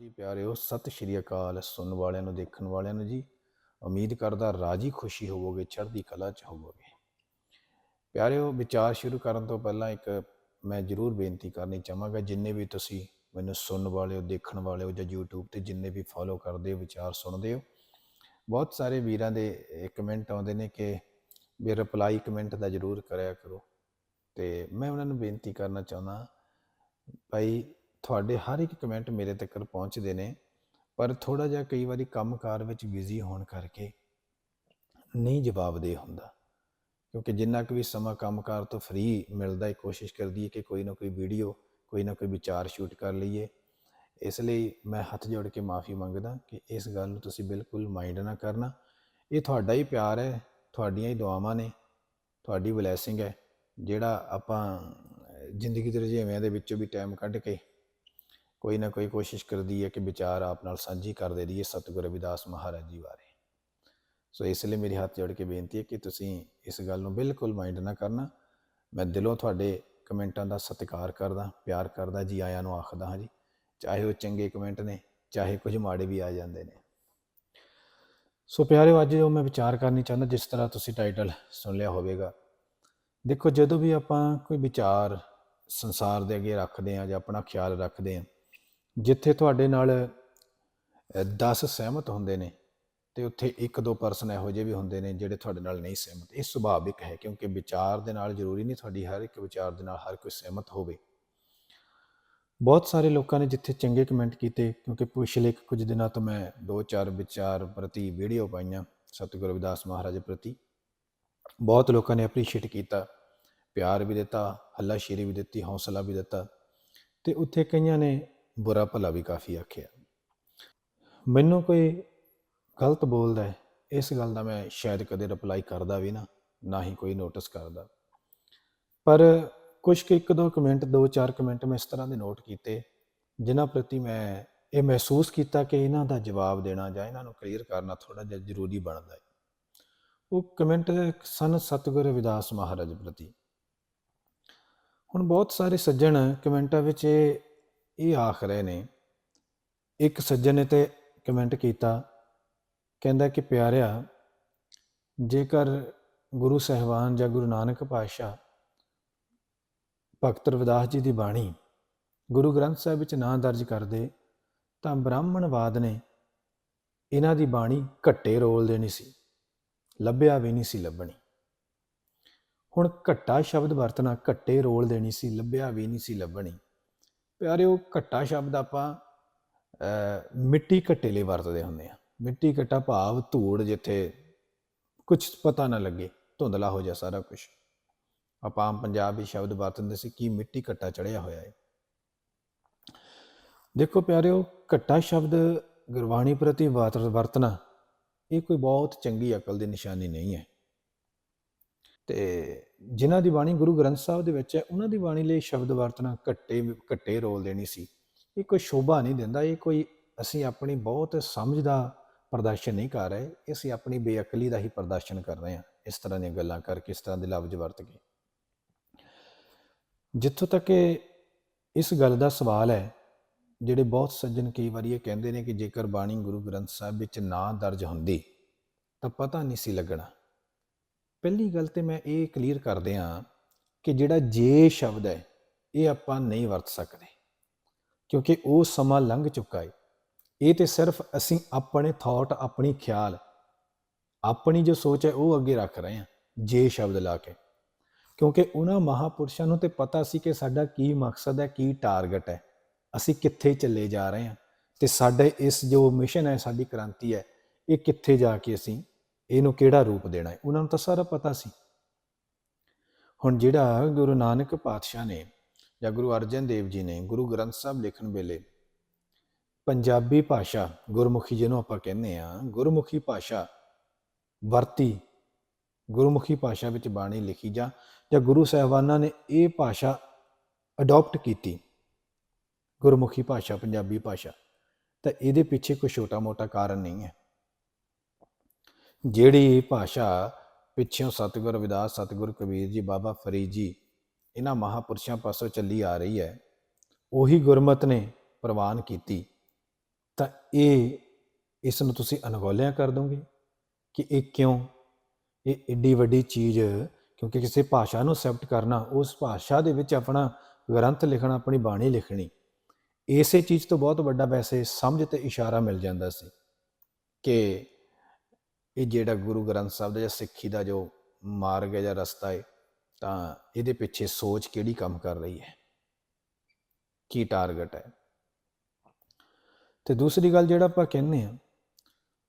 ਜੀ ਪਿਆਰਿਓ, ਸਤਿ ਸ਼੍ਰੀ ਅਕਾਲ। ਸੁਣਨ ਵਾਲਿਆਂ ਨੂੰ, ਦੇਖਣ ਵਾਲਿਆਂ ਨੂੰ ਜੀ ਉਮੀਦ ਕਰਦਾ ਰਾਜੀ ਖੁਸ਼ੀ ਹੋਵੋਗੇ, ਚੜ੍ਹਦੀ ਕਲਾ ਚ ਹੋਵੋਗੇ। ਪਿਆਰਿਓ, ਵਿਚਾਰ ਸ਼ੁਰੂ ਕਰਨ ਤੋਂ ਪਹਿਲਾਂ ਇੱਕ ਮੈਂ ਜ਼ਰੂਰ ਬੇਨਤੀ ਕਰਨੀ ਚਾਹਾਂਗਾ, ਜਿੰਨੇ ਵੀ ਤੁਸੀਂ ਮੈਨੂੰ ਸੁਣਨ ਵਾਲੇ ਹੋ ਦੇਖਣ ਵਾਲੇ ਹੋ ਜਾਂ YouTube ਤੇ ਜਿੰਨੇ ਵੀ ਫੋਲੋ ਕਰਦੇ ਹੋ ਵਿਚਾਰ ਸੁਣਦੇ ਹੋ, ਬਹੁਤ ਸਾਰੇ ਵੀਰਾਂ ਦੇ ਕਮੈਂਟ ਆਉਂਦੇ ਨੇ ਕਿ ਵੀ ਰਿਪਲਾਈ ਕਮੈਂਟ ਦਾ ਜ਼ਰੂਰ ਕਰਿਆ ਕਰੋ। ਤੇ ਮੈਂ ਉਹਨਾਂ ਨੂੰ ਬੇਨਤੀ ਕਰਨਾ ਚਾਹੁੰਦਾ, ਭਾਈ ਤੁਹਾਡੇ ਹਰ ਇੱਕ ਕਮੈਂਟ ਮੇਰੇ ਤੱਕ ਪਹੁੰਚਦੇ ਨੇ, ਪਰ ਥੋੜਾ ਜਿਹਾ ਕਈ ਵਾਰੀ ਕੰਮਕਾਰ ਵਿੱਚ ਬਿਜ਼ੀ ਹੋਣ ਕਰਕੇ ਨਹੀਂ ਜਵਾਬ ਦੇ ਹੁੰਦਾ। ਕਿਉਂਕਿ ਜਿੰਨਾ ਕੁ ਵੀ ਸਮਾਂ ਕੰਮਕਾਰ ਤੋਂ ਫ੍ਰੀ ਮਿਲਦਾ ਹੈ, ਕੋਸ਼ਿਸ਼ ਕਰਦੀ ਹੈ ਕਿ ਕੋਈ ਨਾ ਕੋਈ ਵੀਡੀਓ ਕੋਈ ਨਾ ਕੋਈ ਵਿਚਾਰ ਸ਼ੂਟ ਕਰ ਲਈਏ। ਇਸ ਲਈ ਮੈਂ ਹੱਥ ਜੋੜ ਕੇ ਮਾਫੀ ਮੰਗਦਾ ਕਿ ਇਸ ਗੱਲ ਨੂੰ ਤੁਸੀਂ ਬਿਲਕੁਲ ਮਾਈਂਡ ਨਾ ਕਰਨਾ। ਇਹ ਤੁਹਾਡਾ ਹੀ ਪਿਆਰ ਹੈ, ਤੁਹਾਡੀਆਂ ਹੀ ਦੁਆਵਾਂ ਨੇ, ਤੁਹਾਡੀ ਬਲੇਸਿੰਗ ਹੈ, ਜਿਹੜਾ ਆਪਾਂ ਜ਼ਿੰਦਗੀ ਦੇ ਰੁਝੇਵਿਆਂ ਦੇ ਵਿੱਚੋਂ ਵੀ ਟਾਈਮ ਕੱਢ ਕੇ ਕੋਈ ਨਾ ਕੋਈ ਕੋਸ਼ਿਸ਼ ਕਰਦੀ ਹੈ ਕਿ ਵਿਚਾਰ ਆਪ ਨਾਲ ਸਾਂਝੀ ਕਰ ਕਰਦੇ ਰਹੀਏ ਸਤਿਗੁਰ ਰਵਿਦਾਸ ਮਹਾਰਾਜ ਜੀ ਬਾਰੇ। ਸੋ ਇਸ ਲਈ ਮੇਰੇ ਹੱਥ ਜੋੜ ਕੇ ਬੇਨਤੀ ਹੈ ਕਿ ਤੁਸੀਂ ਇਸ ਗੱਲ ਨੂੰ ਬਿਲਕੁਲ ਮਾਈਂਡ ਨਾ ਕਰਨਾ। ਮੈਂ ਦਿਲੋਂ ਤੁਹਾਡੇ ਕਮੈਂਟਾਂ ਦਾ ਸਤਿਕਾਰ ਕਰਦਾ, ਪਿਆਰ ਕਰਦਾ, ਜੀ ਆਇਆਂ ਨੂੰ ਆਖਦਾ ਹਾਂ ਜੀ। ਚਾਹੇ ਉਹ ਚੰਗੇ ਕਮੈਂਟ ਨੇ, ਚਾਹੇ ਕੁਝ ਮਾੜੇ ਵੀ ਆ ਜਾਂਦੇ ਨੇ। ਸੋ ਪਿਆਰਿਓ, ਅੱਜ ਜੋ ਮੈਂ ਵਿਚਾਰ ਕਰਨੀ ਚਾਹੁੰਦਾ, ਜਿਸ ਤਰ੍ਹਾਂ ਤੁਸੀਂ ਟਾਈਟਲ ਸੁਣ ਲਿਆ ਹੋਵੇਗਾ। ਦੇਖੋ, ਜਦੋਂ ਵੀ ਆਪਾਂ ਕੋਈ ਵਿਚਾਰ ਸੰਸਾਰ ਦੇ ਅੱਗੇ ਰੱਖਦੇ ਆ ਜਾਂ ਆਪਣਾ ਖਿਆਲ ਰੱਖਦੇ ਆ ਜਿੱਥੇ ਤੁਹਾਡੇ ਨਾਲ 10 ਸਹਿਮਤ ਹੁੰਦੇ ਨੇ ਤੇ ਉੱਥੇ ਇੱਕ ਦੋ ਪਰਸਨ ਇਹੋ ਜਿਹੇ ਵੀ ਹੁੰਦੇ ਨੇ ਜਿਹੜੇ ਤੁਹਾਡੇ ਨਾਲ ਨਹੀਂ ਸਹਿਮਤ। ਇਹ ਸੁਭਾਵਿਕ ਹੈ ਕਿਉਂਕਿ ਵਿਚਾਰ ਦੇ ਨਾਲ ਜ਼ਰੂਰੀ ਨਹੀਂ ਤੁਹਾਡੀ ਹਰ ਇੱਕ ਵਿਚਾਰ ਦੇ ਨਾਲ ਹਰ ਕੋਈ ਸਹਿਮਤ ਹੋਵੇ। ਬਹੁਤ ਸਾਰੇ ਲੋਕਾਂ ਨੇ ਜਿੱਥੇ ਚੰਗੇ ਕਮੈਂਟ ਕੀਤੇ ਕਿਉਂਕਿ ਪਿਛਲੇ ਕੁਝ ਦਿਨਾਂ ਤੋਂ ਮੈਂ ਦੋ ਚਾਰ ਵਿਚਾਰ ਪ੍ਰਤੀ ਵੀਡੀਓ ਪਾਈਆਂ ਸਤਿਗੁਰੂ ਰਵਿਦਾਸ ਮਹਾਰਾਜ ਪ੍ਰਤੀ। ਬਹੁਤ ਲੋਕਾਂ ਨੇ ਅਪਰੀਸ਼ੀਏਟ ਕੀਤਾ, ਪਿਆਰ ਵੀ ਦਿੱਤਾ, ਹੱਲਾਸ਼ੇਰੀ ਵੀ ਦਿੱਤੀ, ਹੌਸਲਾ ਵੀ ਦਿੱਤਾ। ਤੇ ਉੱਥੇ ਕਈਆਂ ਨੇ ਬੁਰਾ ਭਲਾ ਵੀ ਕਾਫੀ ਆਖਿਆ। ਮੈਨੂੰ ਕੋਈ ਗਲਤ ਬੋਲਦਾ ਹੈ, ਇਸ ਗੱਲ ਦਾ ਮੈਂ ਸ਼ਾਇਦ ਕਦੇ ਰਿਪਲਾਈ ਕਰਦਾ ਵੀ ਨਾ ਨਾ ਹੀ ਕੋਈ ਨੋਟਿਸ ਕਰਦਾ। ਪਰ ਕੁਝ ਕੁ ਇੱਕ ਦੋ ਕਮੈਂਟ ਦੋ ਚਾਰ ਕਮੈਂਟ ਮੈਂ ਇਸ ਤਰ੍ਹਾਂ ਦੇ ਨੋਟ ਕੀਤੇ, ਜਿਨ੍ਹਾਂ ਪ੍ਰਤੀ ਮੈਂ ਇਹ ਮਹਿਸੂਸ ਕੀਤਾ ਕਿ ਇਹਨਾਂ ਦਾ ਜਵਾਬ ਦੇਣਾ ਜਾਂ ਇਹਨਾਂ ਨੂੰ ਕਲੀਅਰ ਕਰਨਾ ਥੋੜਾ ਜਿਹਾ ਜ਼ਰੂਰੀ ਬਣਦਾ ਹੈ। ਉਹ ਕਮੈਂਟ ਸਨ ਸਤਿਗੁਰੂ ਰਵਿਦਾਸ ਮਹਾਰਾਜ ਪ੍ਰਤੀ। ਹੁਣ ਬਹੁਤ ਸਾਰੇ ਸੱਜਣ ਕਮੈਂਟਾਂ ਵਿੱਚ ਇਹ ਇਹ ਆਖ ਰਹੇ ਨੇ। ਇੱਕ ਸੱਜਣ ਨੇ ਤੇ ਕਮੈਂਟ ਕੀਤਾ, ਕਹਿੰਦਾ ਕਿ ਪਿਆਰਿਆ, ਜੇਕਰ ਗੁਰੂ ਸਹਿਬਾਨ ਜਾਂ ਗੁਰੂ ਨਾਨਕ ਪਾਤਸ਼ਾਹ ਭਗਤ ਰਵਿਦਾਸ ਜੀ ਦੀ ਬਾਣੀ ਗੁਰੂ ਗ੍ਰੰਥ ਸਾਹਿਬ ਵਿੱਚ ਨਾਂ ਦਰਜ ਕਰਦੇ, ਤਾਂ ਬ੍ਰਾਹਮਣਵਾਦ ਨੇ ਇਹਨਾਂ ਦੀ ਬਾਣੀ ਘੱਟੇ ਰੋਲ ਦੇਣੀ ਸੀ, ਲੱਭਿਆ ਵੀ ਨਹੀਂ ਸੀ ਲੱਭਣੀ। ਹੁਣ ਘੱਟਾ ਸ਼ਬਦ ਵਰਤਣਾ ਘੱਟੇ ਰੋਲ ਦੇਣੀ ਸੀ, ਲੱਭਿਆ ਵੀ ਨਹੀਂ ਸੀ ਲੱਭਣੀ। ਪਿਆਰਿਓ ਘੱਟਾ ਸ਼ਬਦ ਆਪਾਂ ਮਿੱਟੀ ਘੱਟੇ ਲਈ ਵਰਤਦੇ ਹੁੰਦੇ ਆ। ਮਿੱਟੀ ਘੱਟਾ ਭਾਵ ਧੂੜ ਜਿੱਥੇ ਕੁਝ ਪਤਾ ਨਾ ਲੱਗੇ, ਧੁੰਦਲਾ ਹੋ ਜਾ ਸਾਰਾ ਕੁਝ ਆਪਾਂ ਆਮ ਪੰਜਾਬੀ ਸ਼ਬਦ ਵਰਤਦੇ ਸੀ ਕਿ ਮਿੱਟੀ ਘੱਟਾ ਚੜਿਆ ਹੋਇਆ ਹੈ ਦੇਖੋ ਪਿਆਰਿਓ, ਘੱਟਾ ਸ਼ਬਦ ਗੁਰਬਾਣੀ ਪ੍ਰਤੀ ਵਰਤ- ਵਰਤਣਾ, ਇਹ ਕੋਈ ਬਹੁਤ ਚੰਗੀ ਅਕਲ ਦੀ ਨਿਸ਼ਾਨੀ ਨਹੀਂ ਹੈ। ਤੇ ਜਿਨ੍ਹਾਂ ਦੀ ਬਾਣੀ ਗੁਰੂ ਗ੍ਰੰਥ ਸਾਹਿਬ ਦੇ ਵਿੱਚ ਹੈ, ਉਹਨਾਂ ਦੀ ਬਾਣੀ ਲਈ ਸ਼ਬਦ ਵਰਤਣਾ ਘੱਟੇ ਘੱਟੇ ਰੋਲ ਦੇਣੀ ਸੀ। ਇਹ ਕੋਈ ਸ਼ੋਭਾ ਨਹੀਂ ਦਿੰਦਾ, ਇਹ ਕੋਈ ਅਸੀਂ ਆਪਣੀ ਬਹੁਤ ਸਮਝ ਦਾ ਪ੍ਰਦਰਸ਼ਨ ਨਹੀਂ ਕਰ ਰਹੇ, ਇਹ ਅਸੀਂ ਆਪਣੀ ਬੇਅਕਲੀ ਦਾ ਹੀ ਪ੍ਰਦਰਸ਼ਨ ਕਰ ਰਹੇ ਹਾਂ। ਇਸ ਤਰ੍ਹਾਂ ਦੀਆਂ ਗੱਲਾਂ ਕਰਕੇ, ਇਸ ਤਰ੍ਹਾਂ ਦੇ ਲਫ਼ਜ਼ ਵਰਤ ਕੇ। ਜਿੱਥੋਂ ਤੱਕ ਇਸ ਗੱਲ ਦਾ ਸਵਾਲ ਹੈ, ਜਿਹੜੇ ਬਹੁਤ ਸੱਜਣ ਕਈ ਵਾਰੀ ਇਹ ਕਹਿੰਦੇ ਨੇ ਕਿ ਜੇਕਰ ਬਾਣੀ ਗੁਰੂ ਗ੍ਰੰਥ ਸਾਹਿਬ ਵਿੱਚ ਨਾ ਦਰਜ ਹੁੰਦੀ, ਤਾਂ ਪਤਾ ਨਹੀਂ ਸੀ ਲੱਗਣਾ। ਪਹਿਲੀ ਗੱਲ ਤੇ ਮੈਂ ਇਹ ਕਲੀਅਰ ਕਰਦੇ ਹਾਂ ਕਿ ਜਿਹੜਾ ਜੇ ਸ਼ਬਦ ਹੈ, ਇਹ ਆਪਾਂ ਨਹੀਂ ਵਰਤ ਸਕਦੇ। ਕਿਉਂਕਿ ਉਹ ਸਮਾਂ ਲੰਘ ਚੁੱਕਾ ਹੈ। ਇਹ ਤੇ ਸਿਰਫ ਅਸੀਂ ਆਪਣੇ ਥਾਟ ਆਪਣੀ ਖਿਆਲ, ਆਪਣੀ ਜੋ ਸੋਚ ਹੈ, ਉਹ ਅੱਗੇ ਰੱਖ ਰਹੇ ਹਾਂ, ਜੇ ਸ਼ਬਦ ਲਾ ਕੇ। ਕਿਉਂਕਿ ਉਹਨਾਂ ਮਹਾਪੁਰਸ਼ਾਂ ਨੂੰ ਤੇ ਪਤਾ ਸੀ ਕਿ ਸਾਡਾ ਕੀ ਮਕਸਦ ਹੈ, ਕੀ ਟਾਰਗੇਟ ਹੈ। ਅਸੀਂ ਕਿੱਥੇ ਚੱਲੇ ਜਾ ਰਹੇ ਹਾਂ ਤੇ ਸਾਡੇ ਇਸ ਜੋ ਮਿਸ਼ਨ ਹੈ, ਸਾਡੀ ਕ੍ਰਾਂਤੀ ਹੈ, ਇਹ ਕਿੱਥੇ ਜਾ ਕੇ ਅਸੀਂ ਇਹਨੂੰ ਕਿਹੜਾ ਰੂਪ ਦੇਣਾ ਹੈ? ਉਹਨਾਂ ਨੂੰ ਤਾਂ ਸਾਰਾ ਪਤਾ ਸੀ। ਹੁਣ ਜਿਹੜਾ ਗੁਰੂ ਨਾਨਕ ਪਾਤਸ਼ਾਹ ਨੇ ਜਾਂ ਗੁਰੂ ਅਰਜਨ ਦੇਵ ਜੀ ਨੇ ਗੁਰੂ ਗ੍ਰੰਥ ਸਾਹਿਬ ਲਿਖਣ ਵੇਲੇ ਪੰਜਾਬੀ ਭਾਸ਼ਾ ਗੁਰਮੁਖੀ ਜਿਹਨੂੰ ਆਪਾਂ ਕਹਿੰਦੇ ਆ ਗੁਰਮੁਖੀ ਭਾਸ਼ਾ ਵਰਤੀ, ਗੁਰਮੁਖੀ ਭਾਸ਼ਾ ਵਿੱਚ ਬਾਣੀ ਲਿਖੀ ਜਾਂ ਜਾਂ ਗੁਰੂ ਸਾਹਿਬਾਨਾਂ ਨੇ ਇਹ ਭਾਸ਼ਾ ਅਡਾਪਟ ਕੀਤੀ, ਗੁਰਮੁਖੀ ਭਾਸ਼ਾ, ਪੰਜਾਬੀ ਭਾਸ਼ਾ, ਤਾਂ ਇਹਦੇ ਪਿੱਛੇ ਕੋਈ ਛੋਟਾ-ਮੋਟਾ ਕਾਰਨ ਨਹੀਂ ਹੈ। ਜਿਹੜੀ ਭਾਸ਼ਾ ਪਿੱਛੋਂ ਸਤਿਗੁਰ ਰਵਿਦਾਸ ਸਤਿਗੁਰ ਕਬੀਰ ਜੀ, ਬਾਬਾ ਫਰੀਦ ਜੀ, ਇਹਨਾਂ ਮਹਾਪੁਰਸ਼ਾਂ ਪਾਸੋਂ ਚੱਲੀ ਆ ਰਹੀ ਹੈ, ਉਹੀ ਗੁਰਮਤ ਨੇ ਪ੍ਰਵਾਨ ਕੀਤੀ। ਤਾਂ ਇਹ, ਇਸ ਨੂੰ ਤੁਸੀਂ ਅਣਗੌਲਿਆਂ ਕਰ ਦੋਗੇ ਕਿ ਇਹ ਕਿਉਂ? ਇਹ ਏਡੀ ਵੱਡੀ ਚੀਜ਼, ਕਿਉਂਕਿ ਕਿਸੇ ਭਾਸ਼ਾ ਨੂੰ ਅਸੈਪਟ ਕਰਨਾ, ਉਸ ਭਾਸ਼ਾ ਦੇ ਵਿੱਚ ਆਪਣਾ ਗ੍ਰੰਥ ਲਿਖਣਾ, ਆਪਣੀ ਬਾਣੀ ਲਿਖਣੀ, ਇਸੇ ਚੀਜ਼ ਤੋਂ ਬਹੁਤ ਵੱਡਾ ਵੈਸੇ ਸਮਝ ਤੇ ਇਸ਼ਾਰਾ ਮਿਲ ਜਾਂਦਾ ਸੀ ਕਿ ਇਹ ਜਿਹੜਾ ਗੁਰੂ ਗ੍ਰੰਥ ਸਾਹਿਬ ਦਾ ਜਾਂ ਸਿੱਖੀ ਦਾ ਜੋ ਮਾਰਗ ਹੈ ਜਾਂ ਰਸਤਾ ਹੈ, ਤਾਂ ਇਹਦੇ ਪਿੱਛੇ ਸੋਚ ਕਿਹੜੀ ਕੰਮ ਕਰ ਰਹੀ ਹੈ? ਕੀ ਟਾਰਗੇਟ ਹੈ? ਤੇ ਦੂਸਰੀ ਗੱਲ ਜਿਹੜਾ ਆਪਾਂ ਕਹਿੰਦੇ ਆ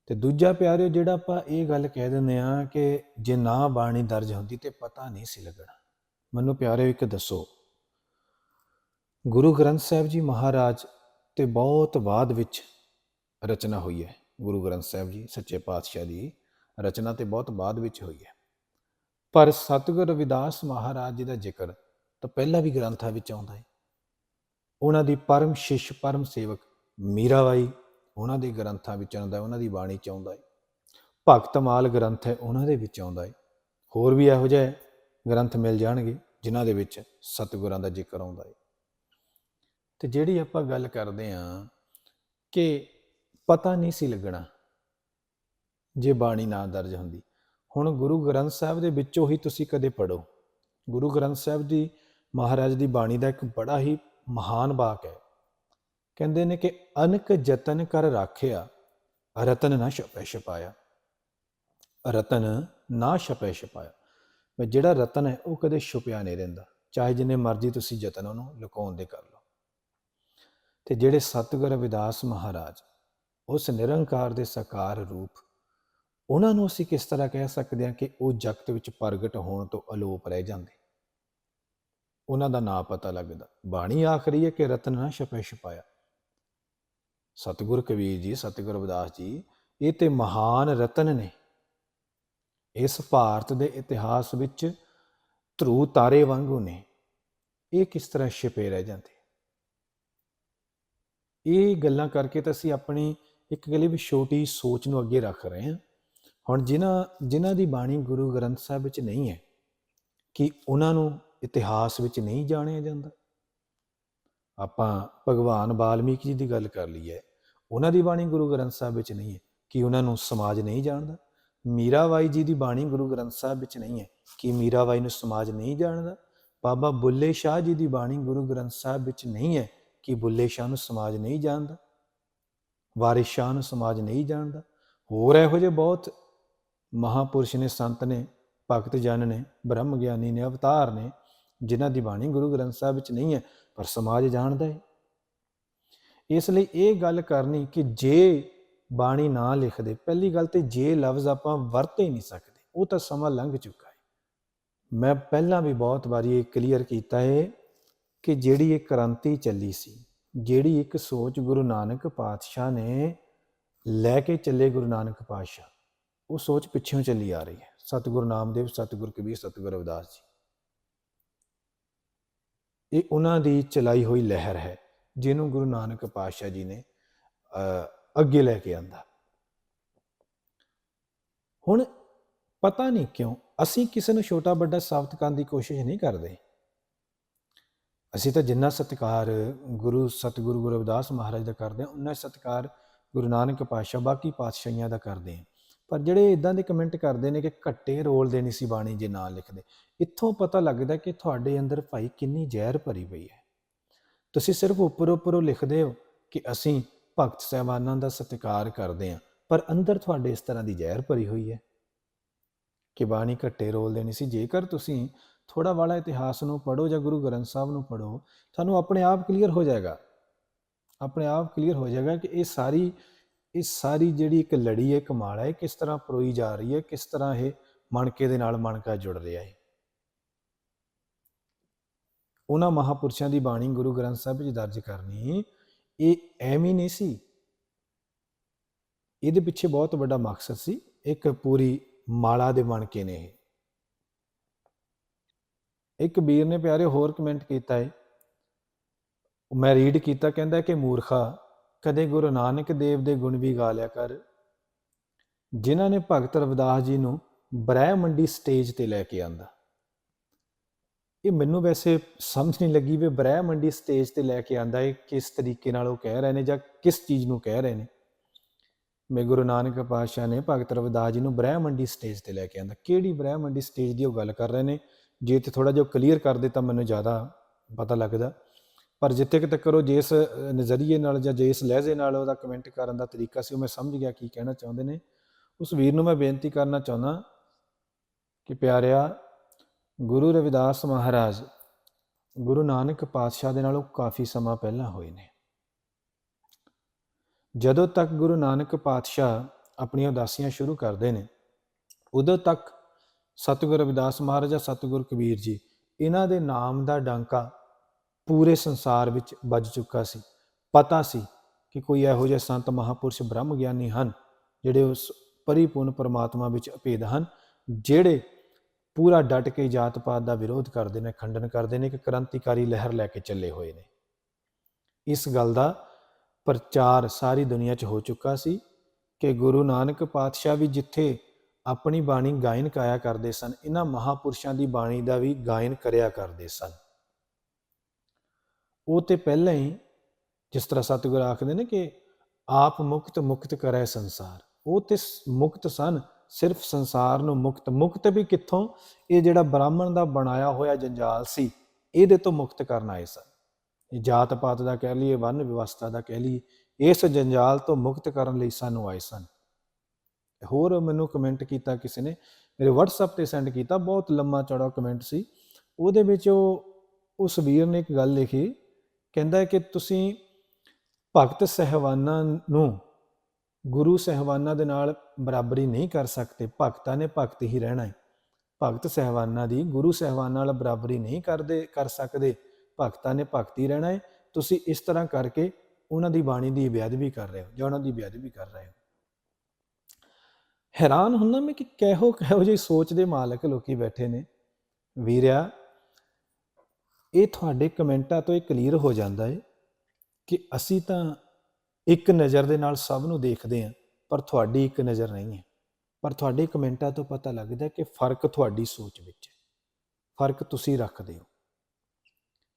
ਤੇ ਦੂਜਾ ਪਿਆਰਿਓ ਜਿਹੜਾ ਆਪਾਂ ਇਹ ਗੱਲ ਕਹਿ ਦਿੰਦੇ ਆ ਕਿ ਜੇ ਨਾ ਬਾਣੀ ਦਰਜ ਹੁੰਦੀ ਤੇ ਪਤਾ ਨਹੀਂ ਸੀ ਲੱਗਣਾ। ਮੈਨੂੰ ਪਿਆਰਿਓ ਇੱਕ ਦੱਸੋ, ਗੁਰੂ ਗ੍ਰੰਥ ਸਾਹਿਬ ਜੀ ਮਹਾਰਾਜ ਤੇ ਬਹੁਤ ਬਾਅਦ ਵਿੱਚ ਰਚਨਾ ਹੋਈ ਹੈ। ਗੁਰੂ ਗ੍ਰੰਥ ਸਾਹਿਬ ਜੀ, ਸੱਚੇ ਪਾਤਸ਼ਾਹ ਦੀ ਰਚਨਾ ਤੇ ਬਹੁਤ ਬਾਅਦ ਵਿੱਚ ਹੋਈ ਹੈ। ਪਰ ਸਤਿਗੁਰ ਰਵਿਦਾਸ ਮਹਾਰਾਜ ਜੀ ਦਾ ਜ਼ਿਕਰ ਤਾਂ ਪਹਿਲਾਂ ਵੀ ਗ੍ਰੰਥਾਂ ਵਿੱਚ ਆਉਂਦਾ ਹੈ। ਉਹਨਾਂ ਦੀ ਪਰਮ ਸ਼ਿਸ਼, ਪਰਮ ਸੇਵਕ ਮੀਰਾਬਾਈ ਉਹਨਾਂ ਦੇ ਗ੍ਰੰਥਾਂ ਵਿੱਚ ਆਉਂਦਾ ਹੈ, ਉਹਨਾਂ ਦੀ ਬਾਣੀ ਚ ਆਉਂਦਾ ਹੈ। ਭਗਤਮਾਲ ਗ੍ਰੰਥ ਹੈ, ਉਹਨਾਂ ਦੇ ਵਿੱਚ ਆਉਂਦਾ ਹੈ। ਹੋਰ ਵੀ ਇਹੋ ਜਿਹੇ ਗ੍ਰੰਥ ਮਿਲ ਜਾਣਗੇ ਜਿਨ੍ਹਾਂ ਦੇ ਵਿੱਚ ਸਤਿਗੁਰਾਂ ਦਾ ਜ਼ਿਕਰ ਆਉਂਦਾ ਹੈ। ਤੇ ਜਿਹੜੀ ਆਪਾਂ ਗੱਲ ਕਰਦੇ ਆਂ ਕਿ ਪਤਾ ਨਹੀਂ ਸੀ ਲੱਗਣਾ ਜੇ ਬਾਣੀ ਨਾ ਦਰਜ ਹੁੰਦੀ। ਹੁਣ ਗੁਰੂ ਗ੍ਰੰਥ ਸਾਹਿਬ ਦੇ ਵਿੱਚੋਂ ਹੀ ਤੁਸੀਂ ਕਦੇ ਪੜੋ ਗੁਰੂ ਗ੍ਰੰਥ ਸਾਹਿਬ ਦੀ ਮਹਾਰਾਜ ਦੀ ਬਾਣੀ ਦਾ ਇੱਕ ਬੜਾ ਹੀ ਮਹਾਨ ਵਾਕ ਹੈ। ਕਹਿੰਦੇ ਨੇ ਕਿ ਅਨਕ ਯਤਨ ਕਰ ਰਾਖਿਆ, ਰਤਨ ਨਾ ਛਪੈ ਛਪਾਇਆ। ਰਤਨ ਨਾ ਛਪੈ ਛਪਾਇਆ। ਮੈਂ ਜਿਹੜਾ ਰਤਨ ਹੈ ਉਹ ਕਦੇ ਛੁਪਿਆ ਨਹੀਂ ਰਹਿੰਦਾ। ਚਾਹੇ ਜਿੰਨੇ ਮਰਜ਼ੀ ਤੁਸੀਂ ਯਤਨ ਉਹਨੂੰ ਲੁਕਾਉਣ ਦੇ ਕਰ ਲਓ। ਤੇ ਜਿਹੜੇ ਸਤਿਗੁਰ ਰਵਿਦਾਸ ਮਹਾਰਾਜ ਉਸ ਨਿਰੰਕਾਰ ਦੇ ਸਾਕਾਰ ਰੂਪ। ਉਹਨਾਂ ਨੂੰ ਅਸੀਂ ਕਿਸ ਤਰ੍ਹਾਂ ਕਹਿ ਸਕਦੇ ਹਾਂ ਕਿ ਉਹ ਜਗਤ ਵਿੱਚ ਪ੍ਰਗਟ ਹੋਣ ਤੋਂ ਅਲੋਪ ਰਹਿ ਜਾਂਦੇ? ਉਹਨਾਂ ਦਾ ਨਾਂ ਪਤਾ ਲੱਗਦਾ। ਬਾਣੀ ਆਖਰੀ ਹੈ ਕਿ ਰਤਨ ਨਾ ਛਪੇ ਛਪਾਇਆ। ਸਤਿਗੁਰ ਕਬੀਰ ਜੀ, ਸਤਿਗੁਰ ਰਵਿਦਾਸ ਜੀ, ਇਹ ਤੇ ਮਹਾਨ ਰਤਨ ਨੇ। ਇਸ ਭਾਰਤ ਦੇ ਇਤਿਹਾਸ ਵਿੱਚ ਧਰੂ ਤਾਰੇ ਵਾਂਗੂ ਨੇ। ਇਹ ਕਿਸ ਤਰ੍ਹਾਂ ਛਿਪੇ ਰਹਿ ਜਾਂਦੇ? ਇਹ ਗੱਲਾਂ ਕਰਕੇ ਤਾਂ ਅਸੀਂ ਆਪਣੀ ਇੱਕ ਗੱਲ ਵੀ ਛੋਟੀ ਸੋਚ ਨੂੰ ਅੱਗੇ ਰੱਖ ਰਹੇ ਹਾਂ। ਹੁਣ ਜਿਨ੍ਹਾਂ ਜਿਨ੍ਹਾਂ ਦੀ ਬਾਣੀ ਗੁਰੂ ਗ੍ਰੰਥ ਸਾਹਿਬ ਵਿੱਚ ਨਹੀਂ ਹੈ, ਕਿ ਉਹਨਾਂ ਨੂੰ ਇਤਿਹਾਸ ਵਿੱਚ ਨਹੀਂ ਜਾਣਿਆ ਜਾਂਦਾ। ਆਪਾਂ ਭਗਵਾਨ ਬਾਲਮੀਕ ਜੀ ਦੀ ਗੱਲ ਕਰ ਲਈਏ, ਉਹਨਾਂ ਦੀ ਬਾਣੀ ਗੁਰੂ ਗ੍ਰੰਥ ਸਾਹਿਬ ਵਿੱਚ ਨਹੀਂ ਹੈ, ਕਿ ਉਹਨਾਂ ਨੂੰ ਸਮਾਜ ਨਹੀਂ ਜਾਣਦਾ। ਮੀਰਾਬਾਈ ਜੀ ਦੀ ਬਾਣੀ ਗੁਰੂ ਗ੍ਰੰਥ ਸਾਹਿਬ ਵਿੱਚ ਨਹੀਂ ਹੈ, ਕਿ ਮੀਰਾਬਾਈ ਨੂੰ ਸਮਾਜ ਨਹੀਂ ਜਾਣਦਾ। ਬਾਬਾ ਬੁੱਲੇ ਸ਼ਾਹ ਜੀ ਦੀ ਬਾਣੀ ਗੁਰੂ ਗ੍ਰੰਥ ਸਾਹਿਬ ਵਿੱਚ ਨਹੀਂ ਹੈ, ਕਿ ਬੁੱਲੇ ਸ਼ਾਹ ਨੂੰ ਸਮਾਜ ਨਹੀਂ ਜਾਣਦਾ। ਵਾਰਿਸ਼ਾਂ ਨੂੰ ਸਮਾਜ ਨਹੀਂ ਜਾਣਦਾ। ਹੋਰ ਇਹੋ ਜਿਹੇ ਬਹੁਤ ਮਹਾਪੁਰਸ਼ ਨੇ, ਸੰਤ ਨੇ, ਭਗਤ ਜਨ ਨੇ, ਬ੍ਰਹਮ ਗਿਆਨੀ ਨੇ, ਅਵਤਾਰ ਨੇ, ਜਿਨ੍ਹਾਂ ਦੀ ਬਾਣੀ ਗੁਰੂ ਗ੍ਰੰਥ ਸਾਹਿਬ ਵਿੱਚ ਨਹੀਂ ਹੈ, ਪਰ ਸਮਾਜ ਜਾਣਦਾ ਹੈ। ਇਸ ਲਈ ਇਹ ਗੱਲ ਕਰਨੀ ਕਿ ਜੇ ਬਾਣੀ ਨਾ ਲਿਖਦੇ, ਪਹਿਲੀ ਗੱਲ ਤੇ ਜੇ ਲਫ਼ਜ਼ ਆਪਾਂ ਵਰਤ ਹੀ ਨਹੀਂ ਸਕਦੇ, ਉਹ ਤਾਂ ਸਮਾਂ ਲੰਘ ਚੁੱਕਾ ਹੈ। ਮੈਂ ਪਹਿਲਾਂ ਵੀ ਬਹੁਤ ਵਾਰੀ ਇਹ ਕਲੀਅਰ ਕੀਤਾ ਹੈ ਕਿ ਜਿਹੜੀ ਇਹ ਕ੍ਰਾਂਤੀ ਚੱਲੀ ਸੀ ਜਿਹੜੀ ਇੱਕ ਸੋਚ ਗੁਰੂ ਨਾਨਕ ਪਾਤਸ਼ਾਹ ਨੇ ਲੈ ਕੇ ਚੱਲੇ ਗੁਰੂ ਨਾਨਕ ਪਾਤਸ਼ਾਹ, ਉਹ ਸੋਚ ਪਿੱਛੋਂ ਚੱਲੀ ਆ ਰਹੀ ਹੈ। ਸਤਿਗੁਰੂ ਨਾਮਦੇਵ, ਸਤਿਗੁਰ ਕਬੀਰ, ਸਤਿਗੁਰ ਰਵਿਦਾਸ ਜੀ। ਇਹ ਉਹਨਾਂ ਦੀ ਚਲਾਈ ਹੋਈ ਲਹਿਰ ਹੈ, ਜਿਹਨੂੰ ਗੁਰੂ ਨਾਨਕ ਪਾਤਸ਼ਾਹ ਜੀ ਨੇ ਅੱਗੇ ਲੈ ਕੇ ਆਂਦਾ। ਹੁਣ ਪਤਾ ਨਹੀਂ ਕਿਉਂ, ਅਸੀਂ ਕਿਸੇ ਨੂੰ ਛੋਟਾ ਵੱਡਾ ਸਾਬਤ ਕਰਨ ਦੀ ਕੋਸ਼ਿਸ਼ ਨਹੀਂ ਕਰਦੇ। ਅਸੀਂ ਤਾਂ ਜਿੰਨਾ ਸਤਿਕਾਰ ਗੁਰੂ ਸਤਿਗੁਰੂ ਗੁਰੂ ਰਵਿਦਾਸ ਮਹਾਰਾਜ ਦਾ ਕਰਦੇ ਹਾਂ ਉਨਾ ਸਤਿਕਾਰ ਗੁਰੂ ਨਾਨਕ ਪਾਤਸ਼ਾਹ ਬਾਕੀ ਪਾਤਸ਼ਾਹੀਆਂ ਦਾ ਕਰਦੇ ਹਾਂ। ਪਰ ਜਿਹੜੇ ਇਦਾਂ ਦੇ ਕਮੈਂਟ ਕਰਦੇ ਨੇ ਕਿ ਘੱਟੇ ਰੋਲ ਦੇਣੀ ਸੀ ਬਾਣੀ ਜੇ ਨਾ ਲਿਖਦੇ, ਇੱਥੋਂ ਪਤਾ ਲੱਗਦਾ ਕਿ ਤੁਹਾਡੇ ਅੰਦਰ ਭਾਈ ਕਿੰਨੀ ਜ਼ਹਿਰ ਭਰੀ ਪਈ ਹੈ। ਤੁਸੀਂ ਸਿਰਫ ਉੱਪਰ ਉੱਪਰੋਂ ਲਿਖਦੇ ਹੋ ਕਿ ਅਸੀਂ ਭਗਤ ਸਹਿਬਾਨਾਂ ਦਾ ਸਤਿਕਾਰ ਕਰਦੇ ਹਾਂ, ਪਰ ਅੰਦਰ ਤੁਹਾਡੇ ਇਸ ਤਰ੍ਹਾਂ ਦੀ ਜ਼ਹਿਰ ਭਰੀ ਹੋਈ ਹੈ। ਕਿ ਬਾਣੀ ਘੱਟੇ ਰੋਲ ਦੇਣੀ ਸੀ, ਜੇਕਰ ਤੁਸੀਂ ਥੋੜਾ ਵਾਲਾ ਇਤਿਹਾਸ ਨੂੰ ਪੜੋ ਜਾਂ ਗੁਰੂ ਗ੍ਰੰਥ ਸਾਹਿਬ ਨੂੰ ਪੜੋ ਤੁਹਾਨੂੰ ਆਪਣੇ ਆਪ ਕਲੀਅਰ ਹੋ ਜਾਏਗਾ। ਆਪਣੇ ਆਪ ਕਲੀਅਰ ਹੋ ਜਾਏਗਾ ਕਿ ਇਹ ਸਾਰੀ ਇਹ ਸਾਰੀ ਜਿਹੜੀ ਇੱਕ ਲੜੀ ਹੈ ਕਮਾਲ ਹੈ ਕਿਸ ਤਰ੍ਹਾਂ ਪਰੋਈ ਜਾ ਰਹੀ ਹੈ, ਕਿਸ ਤਰ੍ਹਾਂ ਇਹ ਮਣਕੇ ਦੇ ਨਾਲ ਮਣਕਾ ਜੁੜ ਰਿਹਾ ਹੈ। ਉਹਨਾਂ ਮਹਾਪੁਰਸ਼ਾਂ ਦੀ ਬਾਣੀ ਗੁਰੂ ਗ੍ਰੰਥ ਸਾਹਿਬ ਵਿੱਚ ਦਰਜ ਕਰਨੀ ਇਹ ਐਵੇਂ ਨਹੀਂ ਸੀ। ਇਹਦੇ ਪਿੱਛੇ ਬਹੁਤ ਵੱਡਾ ਮਕਸਦ ਸੀ, ਇੱਕ ਪੂਰੀ ਮਾਲਾ ਦੇ ਮਣਕੇ ਨੇ ਇਹ। ਇੱਕ ਵੀਰ ਨੇ ਪਿਆਰੇ ਹੋਰ ਕਮੈਂਟ ਕੀਤਾ ਹੈ ਮੈਂ ਰੀਡ ਕੀਤਾ, ਕਹਿੰਦਾ ਕਿ ਮੂਰਖਾ, ਕਦੇ ਗੁਰੂ ਨਾਨਕ ਦੇਵ ਦੇ ਗੁਣ ਵੀ ਗਾ ਲਿਆ ਕਰ। ਜਿਨ੍ਹਾਂ ਨੇ ਭਗਤ ਰਵਿਦਾਸ ਜੀ ਨੂੰ ਬ੍ਰਹਿ ਮੰਡੀ ਸਟੇਜ ਤੇ ਲੈ ਕੇ ਆਂਦਾ। ਇਹ ਮੈਨੂੰ ਵੈਸੇ ਸਮਝ ਨਹੀਂ ਲੱਗੀ ਵੀ ਬ੍ਰਹਿ ਮੰਡੀ ਸਟੇਜ ਤੇ ਲੈ ਕੇ ਆਂਦਾ ਹੈ ਕਿਸ ਤਰੀਕੇ ਨਾਲ ਉਹ ਕਹਿ ਰਹੇ ਨੇ ਜਾਂ ਕਿਸ ਚੀਜ਼ ਨੂੰ ਕਹਿ ਰਹੇ ਨੇ। ਮੈਂ ਗੁਰੂ ਨਾਨਕ ਪਾਤਸ਼ਾਹ ਨੇ ਭਗਤ ਰਵਿਦਾਸ ਜੀ ਨੂੰ ਬ੍ਰਹਿਮੰਡੀ ਸਟੇਜ ਤੇ ਲੈ ਕੇ ਆਂਦਾ। ਕਿਹੜੀ ਬ੍ਰਹਿ ਮੰਡੀ ਸਟੇਜ ਦੀ ਉਹ ਗੱਲ ਕਰ ਰਹੇ ਨੇ? ਜੇ ਤੇ ਥੋੜਾ ਜਿਹਾ ਕਲੀਅਰ ਕਰ ਦੇ ਤਾਂ ਮੈਨੂੰ ਜ਼ਿਆਦਾ ਪਤਾ ਲੱਗਦਾ। ਪਰ ਜਿੱਥੇ ਕਿ ਤੱਕ ਉਹ ਜਿਸ ਨਜ਼ਰੀਏ ਨਾਲ ਜਾਂ ਜਿਸ ਲਹਿਜੇ ਨਾਲ ਉਹਦਾ ਕਮੈਂਟ ਕਰਨ ਦਾ ਤਰੀਕਾ ਸੀ, ਉਹ ਮੈਂ ਸਮਝ ਗਿਆ ਕੀ ਕਹਿਣਾ ਚਾਹੁੰਦੇ ਨੇ। ਉਸ ਵੀਰ ਨੂੰ ਮੈਂ ਬੇਨਤੀ ਕਰਨਾ ਚਾਹੁੰਦਾ ਕਿ ਪਿਆਰਿਆ, ਗੁਰੂ ਰਵਿਦਾਸ ਮਹਾਰਾਜ, ਗੁਰੂ ਨਾਨਕ ਪਾਤਸ਼ਾਹ ਦੇ ਨਾਲੋਂ ਕਾਫੀ ਸਮਾਂ ਪਹਿਲਾਂ ਹੋਏ ਨੇ। ਜਦੋਂ ਤੱਕ ਗੁਰੂ ਨਾਨਕ ਪਾਤਸ਼ਾਹ ਆਪਣੀਆਂ ਉਦਾਸੀਆਂ ਸ਼ੁਰੂ ਕਰਦੇ ਨੇ, ਉਦੋਂ ਤੱਕ ਸਤਿਗੁਰ ਰਵਿਦਾਸ ਮਹਾਰਾਜ ਜਾਂ ਸਤਿਗੁਰ ਕਬੀਰ ਜੀ। ਇਹਨਾਂ ਦੇ ਨਾਮ ਦਾ ਡਾਂਕਾ ਪੂਰੇ ਸੰਸਾਰ ਵਿੱਚ ਵੱਜ ਚੁੱਕਾ ਸੀ। ਪਤਾ ਸੀ ਕਿ ਕੋਈ ਇਹੋ ਜਿਹੇ ਸੰਤ ਮਹਾਪੁਰਸ਼ ਬ੍ਰਹਮ ਗਿਆਨੀ ਹਨ, ਜਿਹੜੇ ਉਸ ਪਰਿਪੂਰਨ ਪਰਮਾਤਮਾ ਵਿੱਚ ਅਭੇਦ ਹਨ, ਜਿਹੜੇ ਪੂਰਾ ਡਟ ਕੇ ਜਾਤ ਪਾਤ ਦਾ ਵਿਰੋਧ ਕਰਦੇ ਨੇ, ਖੰਡਨ ਕਰਦੇ ਨੇ ਕਿ ਕ੍ਰਾਂਤੀਕਾਰੀ ਲਹਿਰ ਲੈ ਕੇ ਚੱਲੇ ਹੋਏ ਨੇ। ਇਸ ਗੱਲ ਦਾ ਪ੍ਰਚਾਰ ਸਾਰੀ ਦੁਨੀਆ 'ਚ ਹੋ ਚੁੱਕਾ ਸੀ ਕਿ ਗੁਰੂ ਨਾਨਕ ਪਾਤਸ਼ਾਹ ਵੀ ਜਿੱਥੇ ਆਪਣੀ ਬਾਣੀ ਗਾਇਨ ਕਾਇਆ ਕਰਦੇ ਸਨ, ਇਹਨਾਂ ਮਹਾਪੁਰਸ਼ਾਂ ਦੀ ਬਾਣੀ ਦਾ ਵੀ ਗਾਇਨ ਕਰਿਆ ਕਰਦੇ ਸਨ। ਉਹ ਤੇ ਪਹਿਲਾਂ ਹੀ ਜਿਸ ਤਰ੍ਹਾਂ ਸਤਿਗੁਰ ਆਖਦੇ ਨੇ ਕਿ ਆਪ ਮੁਕਤ ਮੁਕਤ ਕਰੈ ਸੰਸਾਰ। ਉਹ ਤੇ ਮੁਕਤ ਸਨ, ਸਿਰਫ ਸੰਸਾਰ ਨੂੰ ਮੁਕਤ। ਮੁਕਤ ਵੀ ਕਿੱਥੋਂ? ਇਹ ਜਿਹੜਾ ਬ੍ਰਾਹਮਣ ਦਾ ਬਣਾਇਆ ਹੋਇਆ ਜੰਜਾਲ ਸੀ, ਇਹਦੇ ਤੋਂ ਮੁਕਤ ਕਰਨ ਆਏ ਸਨ। ਇਹ ਜਾਤ ਪਾਤ ਦਾ ਕਹਿ ਲਈਏ, ਵੰਨ ਵਿਵਸਥਾ ਦਾ ਕਹਿ ਲਈਏ, ਇਸ ਜੰਜਾਲ ਤੋਂ ਮੁਕਤ ਕਰਨ ਲਈ ਸਾਨੂੰ ਆਏ ਸਨ। ਹੋਰ ਮੈਨੂੰ ਕਮੈਂਟ ਕੀਤਾ ਕਿਸੇ ਨੇ, ਮੇਰੇ WhatsApp ਤੇ ਸੈਂਡ ਕੀਤਾ, ਬਹੁਤ ਲੰਮਾ ਚੌੜਾ ਕਮੈਂਟ ਸੀ। ਉਹਦੇ ਵਿੱਚ ਉਹ, ਉਸ ਵੀਰ ਨੇ ਇੱਕ ਗੱਲ ਲਿਖੀ, ਕਹਿੰਦਾ ਕਿ ਤੁਸੀਂ ਭਗਤ ਸਹਿਵਾਨਾਂ ਨੂੰ ਗੁਰੂ ਸਹਿਵਾਨਾਂ ਦੇ ਨਾਲ ਬਰਾਬਰੀ ਨਹੀਂ ਕਰ ਸਕਦੇ, ਭਗਤਾਂ ਨੇ ਭਗਤ ਹੀ ਰਹਿਣਾ ਹੈ। ਭਗਤ ਸਹਿਵਾਨਾਂ ਦੀ ਗੁਰੂ ਸਹਿਵਾਨਾਂ ਨਾਲ ਬਰਾਬਰੀ ਨਹੀਂ ਕਰਦੇ, ਕਰ ਸਕਦੇ, ਭਗਤਾਂ ਨੇ ਭਗਤੀ ਰਹਿਣਾ ਹੈ। ਤੁਸੀਂ ਇਸ ਤਰ੍ਹਾਂ ਕਰਕੇ ਉਹਨਾਂ ਦੀ ਬਾਣੀ ਦੀ ਬੇਅਦਬੀ ਕਰ ਰਹੇ ਹੋ, ਜਾਂ ਉਹਨਾਂ ਦੀ ਬੇਅਦਬੀ ਕਰ ਰਹੇ ਹੋ। ਹੈਰਾਨ ਹੁੰਦਾ ਮੈਂ ਕਿ ਕਿਹੋ ਕਿਹੋ ਜਿਹੀ ਸੋਚ ਦੇ ਮਾਲਕ ਲੋਕੀ ਬੈਠੇ ਨੇ। ਵੀਰਿਆ, ਇਹ ਤੁਹਾਡੇ ਕਮੈਂਟਾਂ ਤੋਂ ਇਹ ਕਲੀਅਰ ਹੋ ਜਾਂਦਾ ਹੈ ਕਿ ਅਸੀਂ ਤਾਂ ਇੱਕ ਨਜ਼ਰ ਦੇ ਨਾਲ ਸਭ ਨੂੰ ਦੇਖਦੇ ਹਾਂ, ਪਰ ਤੁਹਾਡੀ ਇੱਕ ਨਜ਼ਰ ਨਹੀਂ ਹੈ। ਪਰ ਤੁਹਾਡੇ ਕਮੈਂਟਾਂ ਤੋਂ ਪਤਾ ਲੱਗਦਾ ਕਿ ਫ਼ਰਕ ਤੁਹਾਡੀ ਸੋਚ ਵਿੱਚ ਹੈ। ਫ਼ਰਕ ਤੁਸੀਂ ਰੱਖਦੇ ਹੋ।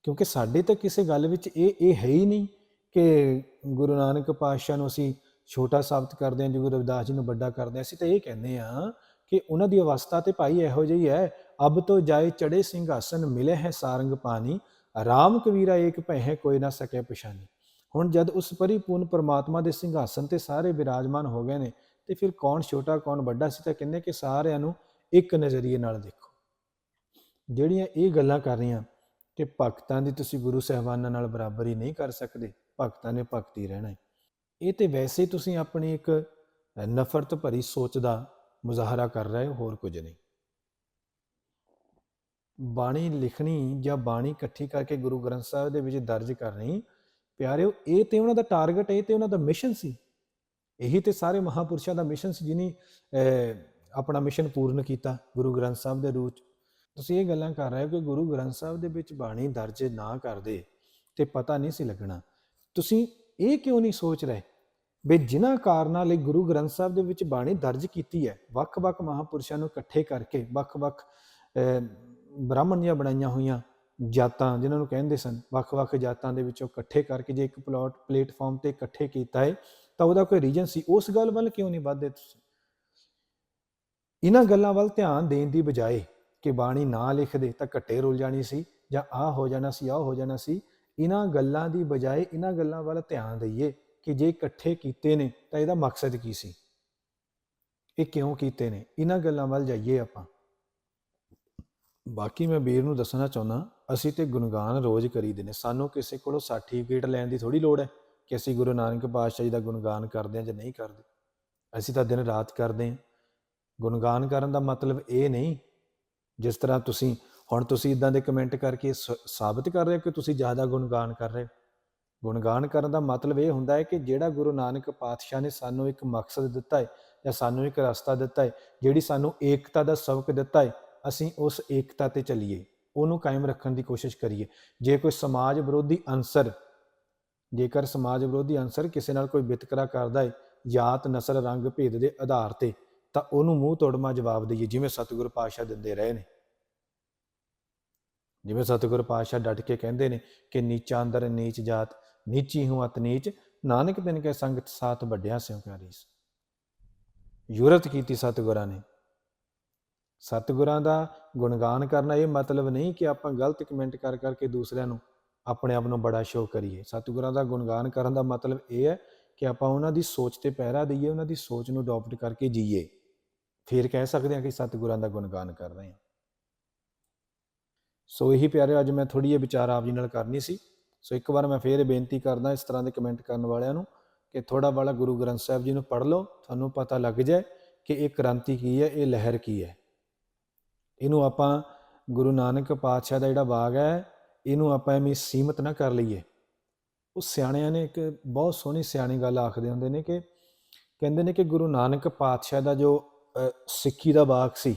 ਕਿਉਂਕਿ ਸਾਡੇ ਤਾਂ ਕਿਸੇ ਗੱਲ ਵਿੱਚ ਇਹ ਇਹ ਹੈ ਹੀ ਨਹੀਂ ਕਿ ਗੁਰੂ ਨਾਨਕ ਪਾਤਸ਼ਾਹ ਨੂੰ ਅਸੀਂ ਛੋਟਾ ਸਾਬਤ ਕਰਦੇ ਹਾਂ ਜੀ ਗੁਰੂ ਰਵਿਦਾਸ ਜੀ ਨੂੰ ਵੱਡਾ ਕਰਦੇ ਹਾਂ, ਅਸੀਂ ਤਾਂ ਇਹ ਕਹਿੰਦੇ ਹਾਂ ਕਿ ਉਹਨਾਂ ਦੀ ਅਵਸਥਾ ਤੇ ਭਾਈ ਇਹੋ ਜਿਹੀ ਹੈ, ਅਬ ਤੋਂ ਜਾਏ ਚੜੇ ਸਿੰਘਾਸਨ, ਮਿਲੇ ਹੈ ਸਾਰੰਗ ਪਾਣੀ, ਰਾਮ ਕਬੀਰਾ ਏਕ ਭੈ ਕੋਈ ਨਾ ਸਕੇ ਪਛਾਨੀ। ਹੁਣ ਜਦ ਉਸ ਪਰਿਪੂਰਨ ਪਰਮਾਤਮਾ ਦੇ ਸਿੰਘਾਸਨ ਤੇ ਸਾਰੇ ਵਿਰਾਜਮਾਨ ਹੋ ਗਏ ਨੇ, ਤੇ ਫਿਰ ਕੌਣ ਛੋਟਾ, ਕੌਣ ਵੱਡਾ ਸੀ ਤਾਂ ਕਹਿੰਦੇ ਕਿ ਸਾਰਿਆਂ ਨੂੰ ਇੱਕ ਨਜ਼ਰੀਏ ਨਾਲ ਦੇਖੋ। ਜਿਹੜੀਆਂ ਇਹ ਗੱਲਾਂ ਕਰ ਰਹੀਆਂ ਕਿ ਭਗਤਾਂ ਦੀ ਤੁਸੀਂ ਗੁਰੂ ਸਹਿਬਾਨਾਂ ਨਾਲ ਬਰਾਬਰੀ ਨਹੀਂ ਕਰ ਸਕਦੇ, ਭਗਤਾਂ ਨੇ ਭਗਤੀ ਰਹਿਣਾ ਹੈ। ਇਹ ਤੇ ਵੈਸੇ ਤੁਸੀਂ ਆਪਣੀ ਇੱਕ ਨਫ਼ਰਤ ਭਰੀ ਸੋਚ ਦਾ ਮੁਜ਼ਾਹਰਾ ਕਰ ਰਹੇ ਹੋ, ਹੋਰ ਕੁਝ ਨਹੀਂ। ਬਾਣੀ ਲਿਖਣੀ ਜਾਂ ਬਾਣੀ ਇਕੱਠੀ ਕਰਕੇ ਗੁਰੂ ਗ੍ਰੰਥ ਸਾਹਿਬ ਦੇ ਵਿੱਚ ਦਰਜ ਕਰਨੀ, ਪਿਆਰਿਓ, ਇਹ ਤੇ ਉਹਨਾਂ ਦਾ ਟਾਰਗੇਟ, ਇਹ ਤੇ ਉਹਨਾਂ ਦਾ ਮਿਸ਼ਨ ਸੀ। ਇਹੀ ਤੇ ਸਾਰੇ ਮਹਾਪੁਰਸ਼ਾਂ ਦਾ ਮਿਸ਼ਨ ਸੀ ਜਿਨੀ ਆਪਣਾ ਮਿਸ਼ਨ ਪੂਰਨ ਕੀਤਾ ਗੁਰੂ ਗ੍ਰੰਥ ਸਾਹਿਬ ਦੇ ਰੂਪ 'ਚ। ਤੁਸੀਂ ਇਹ ਗੱਲਾਂ ਕਰ ਰਹੇ ਹੋ ਕਿ ਗੁਰੂ ਗ੍ਰੰਥ ਸਾਹਿਬ ਦੇ ਵਿੱਚ ਬਾਣੀ ਦਰਜ ਨਾ ਕਰਦੇ ਤੇ ਪਤਾ ਨਹੀਂ ਸੀ ਲੱਗਣਾ। ਤੁਸੀਂ ਇਹ ਕਿਉਂ ਨਹੀਂ ਸੋਚ ਰਹੇ? ਵੀ ਜਿਨ੍ਹਾਂ ਕਾਰਨਾਂ ਲਈ ਗੁਰੂ ਗ੍ਰੰਥ ਸਾਹਿਬ ਦੇ ਵਿੱਚ ਬਾਣੀ ਦਰਜ ਕੀਤੀ ਹੈ ਵੱਖ-ਵੱਖ ਮਹਾਪੁਰਸ਼ਾਂ ਨੂੰ ਇਕੱਠੇ ਕਰਕੇ ਵੱਖ-ਵੱਖ ਅਹ, ਬ੍ਰਾਹਮਣੀਆਂ ਬਣਾਈਆਂ ਹੋਈਆਂ ਜਾਤਾਂ ਜਿਨ੍ਹਾਂ ਨੂੰ ਕਹਿੰਦੇ ਸਨ ਵੱਖ-ਵੱਖ ਜਾਤਾਂ ਦੇ ਵਿੱਚੋਂ ਇਕੱਠੇ ਕਰਕੇ ਜੇ ਇੱਕ ਪਲਾਟ ਪਲੇਟਫਾਰਮ ਤੇ ਇਕੱਠੇ ਕੀਤਾ ਹੈ ਤਾਂ ਉਹਦਾ ਕੋਈ ਰੀਜਨ ਸੀ। ਉਸ ਗੱਲ ਵੱਲ ਕਿਉਂ ਨਹੀਂ ਵੱਧਦੇ ਤੁਸੀਂ? ਇਹਨਾਂ ਗੱਲਾਂ ਵੱਲ ਧਿਆਨ ਦੇਣ ਦੀ ਬਜਾਏ ਕਿ ਬਾਣੀ ਨਾ ਲਿਖਦੇ ਤਾਂ ਘੱਟੇ ਰੁੱਲ ਜਾਣੀ ਸੀ ਜਾਂ ਆ ਹੋ ਜਾਣਾ ਸੀ ਆ ਹੋ ਜਾਣਾ ਸੀ। ਇਹਨਾਂ ਗੱਲਾਂ ਦੀ ਬਜਾਏ ਇਹਨਾਂ ਗੱਲਾਂ ਵੱਲ ਧਿਆਨ ਦਈਏ ਕਿ ਜੇ ਇਕੱਠੇ ਕੀਤੇ ਨੇ ਤਾਂ ਇਹਦਾ ਮਕਸਦ ਕੀ ਸੀ? ਇਹ ਕਿਉਂ ਕੀਤੇ ਨੇ? ਇਹਨਾਂ ਗੱਲਾਂ ਵੱਲ ਜਾਈਏ ਆਪਾਂ। ਬਾਕੀ ਮੈਂ ਵੀਰ ਨੂੰ ਦੱਸਣਾ ਚਾਹੁੰਦਾ, ਅਸੀਂ ਤੇ ਗੁਣਗਾਨ ਰੋਜ਼ ਕਰੀਦੇ ਨੇ। ਸਾਨੂੰ ਕਿਸੇ ਕੋਲੋਂ ਸਰਟੀਫਿਕੇਟ ਲੈਣ ਦੀ ਥੋੜੀ ਲੋੜ ਹੈ ਕਿ ਅਸੀਂ ਗੁਰੂ ਨਾਨਕ ਪਾਤਸ਼ਾਹ ਜੀ ਦਾ ਗੁਣਗਾਨ ਕਰਦੇ ਹਾਂ ਜਾਂ ਨਹੀਂ ਕਰਦੇ। ਅਸੀਂ ਤਾਂ ਦਿਨ ਰਾਤ ਕਰਦੇ ਹਾਂ। ਗੁਣਗਾਨ ਕਰਨ ਦਾ ਮਤਲਬ ਇਹ ਨਹੀਂ, ਜਿਸ ਤਰ੍ਹਾਂ ਤੁਸੀਂ ਹੁਣ ਤੁਸੀਂ ਇਦਾਂ ਦੇ ਕਮੈਂਟ ਕਰਕੇ ਸ- ਸਾਬਤ ਕਰ ਰਹੇ ਹੋ ਕਿ ਤੁਸੀਂ ਜ਼ਿਆਦਾ ਗੁਣਗਾਨ ਕਰ ਰਹੇ ਹੋ? ਗੁਣਗਾਨ ਕਰਨ ਦਾ ਮਤਲਬ ਇਹ ਹੁੰਦਾ ਹੈ ਕਿ ਜਿਹੜਾ ਗੁਰੂ ਨਾਨਕ ਪਾਤਸ਼ਾਹ ਨੇ ਸਾਨੂੰ ਇੱਕ ਮਕਸਦ ਦਿੱਤਾ ਹੈ ਜਾਂ ਸਾਨੂੰ ਇੱਕ ਰਸਤਾ ਦਿੱਤਾ ਹੈ, ਜਿਹੜੀ ਸਾਨੂੰ ਏਕਤਾ ਦਾ ਸਬਕ ਦਿੱਤਾ ਹੈ, ਅਸੀਂ ਉਸ ਏਕਤਾ ਤੇ ਚੱਲੀਏ। ਉਹਨੂੰ ਕਾਇਮ ਰੱਖਣ ਦੀ ਕੋਸ਼ਿਸ਼ ਕਰੀਏ। ਜੇ ਕੋਈ ਸਮਾਜ ਵਿਰੋਧੀ ਅੰਸਰ ਜੇਕਰ ਸਮਾਜ ਵਿਰੋਧੀ ਅੰਸਰ ਕਿਸੇ ਨਾਲ ਕੋਈ ਵਿਤਕਰਾ ਕਰਦਾ ਹੈ, ਜਾਤ, ਨਸਲ, ਰੰਗ, ਭੇਦ ਦੇ ਆਧਾਰ ਤੇ, ਤਾਂ ਉਹਨੂੰ ਮੂੰਹ ਤੋੜਮਾ ਜਵਾਬ ਦਈਏ, ਜਿਵੇਂ ਸਤਿਗੁਰੂ ਪਾਤਸ਼ਾਹ ਦਿੰਦੇ ਰਹੇ ਨੇ। ਜਿਵੇਂ ਸਤਿਗੁਰ ਪਾਤਸ਼ਾਹ ਡਟ ਕੇ ਕਹਿੰਦੇ ਨੇ ਕਿ ਨੀਚਾ ਅੰਦਰ ਨੀਚ ਜਾਤ, ਨੀਚੀ ਹੂੰ ਅਤ ਨੀਚ, ਨਾਨਕ ਤਿਨ ਕੇ ਸੰਗਤ ਸਾਥ ਵੱਡਿਆ ਸਿਉ ਕਰੀਸ ਯੂਰਤ ਕੀਤੀ ਸਤਿਗੁਰਾਂ ਨੇ। ਸਤਿਗੁਰਾਂ ਦਾ ਗੁਣਗਾਨ ਕਰਨਾ ਇਹ ਮਤਲਬ ਨਹੀਂ ਕਿ ਆਪਾਂ ਗਲਤ ਕਮੈਂਟ ਕਰ ਕਰਕੇ ਦੂਸਰਿਆਂ ਨੂੰ ਆਪਣੇ ਆਪ ਨੂੰ ਬੜਾ ਸ਼ੋਅ ਕਰੀਏ। ਸਤਿਗੁਰਾਂ ਦਾ ਗੁਣਗਾਨ ਕਰਨ ਦਾ ਮਤਲਬ ਇਹ ਹੈ ਕਿ ਆਪਾਂ ਉਹਨਾਂ ਦੀ ਸੋਚ ਤੇ ਪਹਿਰਾ ਦਈਏ, ਉਹਨਾਂ ਦੀ ਸੋਚ ਨੂੰ ਅਡਾਪਟ ਕਰਕੇ ਜੀਏ। ਫਿਰ ਕਹਿ ਸਕਦੇ ਹਾਂ ਕਿ ਸਤਿਗੁਰਾਂ ਦਾ ਗੁਣਗਾਨ ਕਰ ਰਹੇ ਹਾਂ। ਸੋ ਇਹੀ ਪਿਆਰਿਓ, ਅੱਜ ਮੈਂ ਥੋੜੀ ਜਿਹੀ ਵਿਚਾਰ ਆਪ ਜੀ ਨਾਲ ਕਰਨੀ ਸੀ। ਸੋ ਇੱਕ ਵਾਰ ਮੈਂ ਫੇਰ ਬੇਨਤੀ ਕਰਦਾ ਇਸ ਤਰ੍ਹਾਂ ਦੇ ਕਮੈਂਟ ਕਰਨ ਵਾਲਿਆਂ ਨੂੰ ਕਿ ਥੋੜਾ ਬਾਲਾ ਗੁਰੂ ਗ੍ਰੰਥ ਸਾਹਿਬ ਜੀ ਨੂੰ ਪੜ੍ਹ ਲਓ, ਤੁਹਾਨੂੰ ਪਤਾ ਲੱਗ ਜਾਏ ਕਿ ਇਹ ਕ੍ਰਾਂਤੀ ਕੀ ਹੈ, ਇਹ ਲਹਿਰ ਕੀ ਹੈ। ਇਹਨੂੰ ਆਪਾਂ ਗੁਰੂ ਨਾਨਕ ਪਾਤਸ਼ਾਹ ਦਾ ਜਿਹੜਾ ਬਾਗ ਹੈ, ਇਹਨੂੰ ਆਪਾਂ ਐਵੇਂ ਸੀਮਤ ਨਾ ਕਰ ਲਈਏ। ਉਹ ਸਿਆਣਿਆਂ ਨੇ ਇੱਕ ਬਹੁਤ ਸੋਹਣੀ ਸਿਆਣੀ ਗੱਲ ਆਖਦੇ ਹੁੰਦੇ ਨੇ ਕਿ, ਕਹਿੰਦੇ ਨੇ ਕਿ ਗੁਰੂ ਨਾਨਕ ਪਾਤਸ਼ਾਹ ਦਾ ਜੋ ਸਿੱਖੀ ਦਾ ਬਾਗ ਸੀ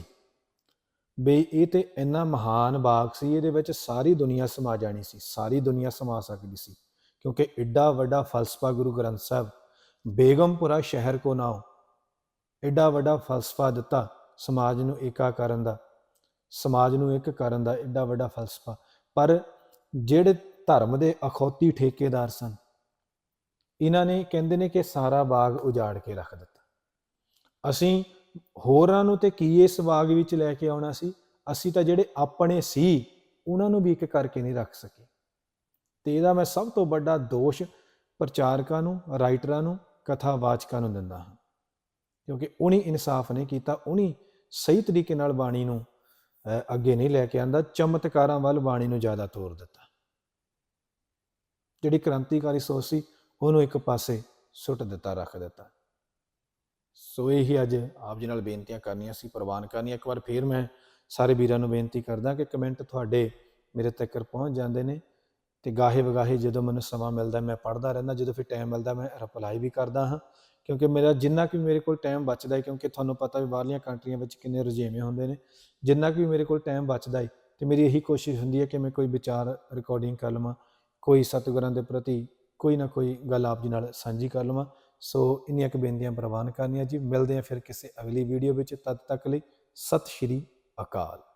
ਬਈ ਇਹ ਤੇ ਇੰਨਾ ਮਹਾਨ ਬਾਗ ਸੀ, ਇਹਦੇ ਵਿੱਚ ਸਾਰੀ ਦੁਨੀਆ ਸਮਾ ਜਾਣੀ ਸੀ, ਸਾਰੀ ਦੁਨੀਆ ਸਮਾ ਸਕਦੀ ਸੀ। ਕਿਉਂਕਿ ਐਡਾ ਵੱਡਾ ਫਲਸਫਾ ਗੁਰੂ ਗ੍ਰੰਥ ਸਾਹਿਬ, ਬੇਗਮਪੁਰਾ ਸ਼ਹਿਰ ਕੋ ਨਾਓ ਐਡਾ ਵੱਡਾ ਫਲਸਫਾ ਦਿੱਤਾ ਸਮਾਜ ਨੂੰ ਏਕਾ ਕਰਨ ਦਾ, ਸਮਾਜ ਨੂੰ ਇੱਕ ਕਰਨ ਦਾ ਐਡਾ ਵੱਡਾ ਫਲਸਫਾ। ਪਰ ਜਿਹੜੇ ਧਰਮ ਦੇ ਅਖੌਤੀ ਠੇਕੇਦਾਰ ਸਨ, ਇਹਨਾਂ ਨੇ, ਕਹਿੰਦੇ ਨੇ ਕਿ ਸਾਰਾ ਬਾਗ ਉਜਾੜ ਕੇ ਰੱਖ ਦਿੱਤਾ। ਅਸੀਂ ਹੋਰਾਂ ਨੂੰ ਤੇ ਕੀ ਇਸ ਬਾਗ ਵਿੱਚ ਲੈ ਕੇ ਆਉਣਾ ਸੀ? ਅਸੀਂ ਤਾਂ ਜਿਹੜੇ ਆਪਣੇ ਸੀ ਉਹਨਾਂ ਨੂੰ ਵੀ ਇੱਕ ਕਰਕੇ ਨਹੀਂ ਰੱਖ ਸਕੇ। ਤੇ ਇਹਦਾ ਮੈਂ ਸਭ ਤੋਂ ਵੱਡਾ ਦੋਸ਼ ਪ੍ਰਚਾਰਕਾਂ ਨੂੰ ਰਾਈਟਰਾਂ ਨੂੰ ਕਥਾਵਾਚਕਾਂ ਨੂੰ ਦਿੰਦਾ ਹਾਂ। ਕਿਉਂਕਿ ਉਹਨੀ ਇਨਸਾਫ ਨਹੀਂ ਕੀਤਾ ਉਹਨੀ ਸਹੀ ਤਰੀਕੇ ਨਾਲ ਬਾਣੀ ਨੂੰ ਅਹ, ਅੱਗੇ ਨਹੀਂ ਲੈ ਕੇ ਆਂਦਾ ਚਮਤਕਾਰਾਂ ਵੱਲ ਬਾਣੀ ਨੂੰ ਜ਼ਿਆਦਾ ਤੋਰ ਦਿੱਤਾ। ਜਿਹੜੀ ਕ੍ਰਾਂਤੀਕਾਰੀ ਸੋਚ ਸੀ ਉਹਨੂੰ ਇੱਕ ਪਾਸੇ ਸੁੱਟ ਦਿੱਤਾ ਰੱਖ ਦਿੱਤਾ। ਸੋ ਇਹੀ ਅੱਜ ਆਪ ਜੀ ਨਾਲ ਬੇਨਤੀਆਂ ਕਰਨੀਆਂ ਸੀ, ਪ੍ਰਵਾਨ ਕਰਨੀਆਂ। ਇੱਕ ਵਾਰ ਫੇਰ ਮੈਂ ਸਾਰੇ ਵੀਰਾਂ ਨੂੰ ਬੇਨਤੀ ਕਰਦਾ ਕਿ ਕਮੈਂਟ ਤੁਹਾਡੇ ਮੇਰੇ ਤੱਕ ਪਹੁੰਚ ਜਾਂਦੇ ਨੇ ਤੇ ਗਾਹੇ ਵਗਾਹੇ ਜਦੋਂ ਮੈਨੂੰ ਸਮਾਂ ਮਿਲਦਾ ਮੈਂ ਪੜ੍ਹਦਾ ਰਹਿੰਦਾ, ਜਦੋਂ ਫਿਰ ਟਾਈਮ ਮਿਲਦਾ ਮੈਂ ਰਿਪਲਾਈ ਵੀ ਕਰਦਾ ਹਾਂ। ਕਿਉਂਕਿ ਮੇਰਾ ਜਿੰਨਾ ਕਿ ਮੇਰੇ ਕੋਲ ਟਾਈਮ ਬਚਦਾ ਹੈ ਕਿਉਂਕਿ ਤੁਹਾਨੂੰ ਪਤਾ ਵੀ ਬਾਹਰਲੀਆਂ ਕੰਟਰੀਆਂ ਵਿੱਚ ਕਿੰਨੇ ਰੁਝੇਵੇਂ ਹੁੰਦੇ ਨੇ, ਜਿੰਨਾ ਕਿ ਮੇਰੇ ਕੋਲ ਟਾਈਮ ਬਚਦਾ ਹੈ ਤੇ ਮੇਰੀ ਇਹੀ ਕੋਸ਼ਿਸ਼ ਹੁੰਦੀ ਹੈ ਕਿ ਮੈਂ ਕੋਈ ਵਿਚਾਰ ਰਿਕਾਰਡਿੰਗ ਕਰ ਲਵਾਂ, ਕੋਈ ਸਤਿਗੁਰਾਂ ਦੇ ਪ੍ਰਤੀ ਕੋਈ ਨਾ ਕੋਈ ਗੱਲ ਆਪ ਜੀ ਨਾਲ ਸਾਂਝੀ ਕਰ ਲਵਾਂ। ਸੋ ਇੰਨੀਆਂ ਕੁ ਬੇਨਤੀਆਂ ਪ੍ਰਵਾਨ ਕਰਨੀਆਂ ਜੀ। ਮਿਲਦੇ ਹਾਂ ਫਿਰ ਕਿਸੇ ਅਗਲੀ ਵੀਡੀਓ ਵਿੱਚ। ਤਦ ਤੱਕ ਲਈ ਸਤਿ ਸ਼੍ਰੀ ਅਕਾਲ।